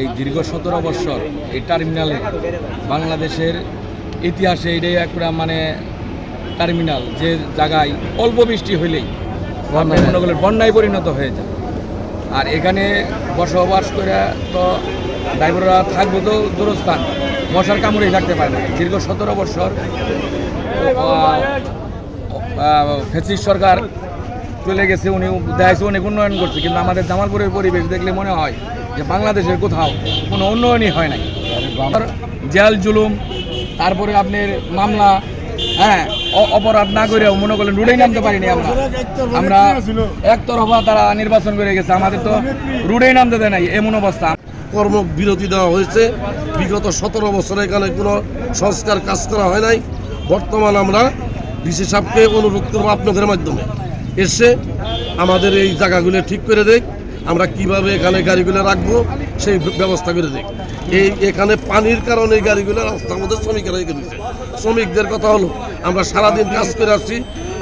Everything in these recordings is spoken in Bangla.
এই দীর্ঘ সতেরো বছর এই টার্মিনালে বাংলাদেশের ইতিহাসে এটাই একটা মানে টার্মিনাল যে জায়গায় অল্প বৃষ্টি হইলেই আপনি বন্যায়। পরিণত হয়ে যায়। আর এখানে বসবাস করে তো ড্রাইভাররা থাকব তো দূরস্থান মশার কামড়েই থাকতে পারে না। দীর্ঘ সতেরো বছর ফেসিস সরকার চলে গেছে উনি দেখাইছে অনেক উন্নয়ন করছে। কিন্তু আমাদের জামালপুরের পরিবেশ দেখলে মনে হয় যে বাংলাদেশের কোথাও কোনো উন্নয়নই হয় নাই। জেল, জুলুম, তারপরে আপনার মামলা হ্যাঁ অপরাধ না করেও মনে করলেন রুডেই নামতে পারিনি আমরা। আমরা একতরফা তারা নির্বাচন করে গেছে, আমাদের তো রুডেই নামতে দেয় নাই, এমন অবস্থা। কর্মবিরতি দেওয়া হয়েছে। বিগত সতেরো বছরে এখানে কোনো সংস্কার কাজ করা হয় নাই। বর্তমান আমরা ডিসি সাহেবকে অনুরোধ করব আপনাদের মাধ্যমে এসে আমাদের এই জায়গাগুলো ঠিক করে দেখ। আমরা কীভাবে এখানে গাড়িগুলো রাখব, সেই ব্যবস্থা করে দেখ এই এখানে পানির কারণে এই গাড়িগুলো রাস্তার মধ্যে শ্রমিকেরা রেখে দিচ্ছে শ্রমিকদের কথা হলো, আমরা সারাদিন কাজ করে আসছি,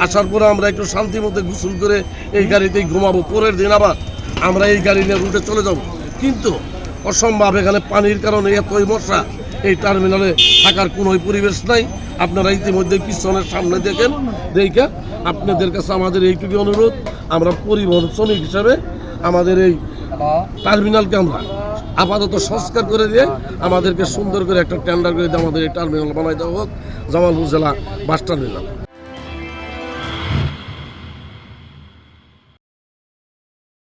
আসার পরে আমরা একটু শান্তির মধ্যে গোসল করে এই গাড়িতেই ঘুমাবো। পরের দিন আবার আমরা এই গাড়ি নিয়ে রুটে চলে যাব। কিন্তু অসম্ভব, এখানে পানির কারণে এতই মশা, এই টার্মিনালে থাকার কোনো পরিবেশ নাই। আপনারা ইতিমধ্যে পিছনের সামনে দেখেন, দেখে আপনাদের কাছে আমাদের এইটুকু অনুরোধ, আমরা পরিবহন শ্রমিক হিসাবে আমাদের এই টার্মিনাল আমরা আপাতত সংস্কার করে দিয়ে আমাদেরকে সুন্দর করে একটা টেন্ডার করে দিয়ে আমাদের এই টার্মিনাল বানাই দেওয়া হোক। জামালপুর জেলা বাস টার্মিনাল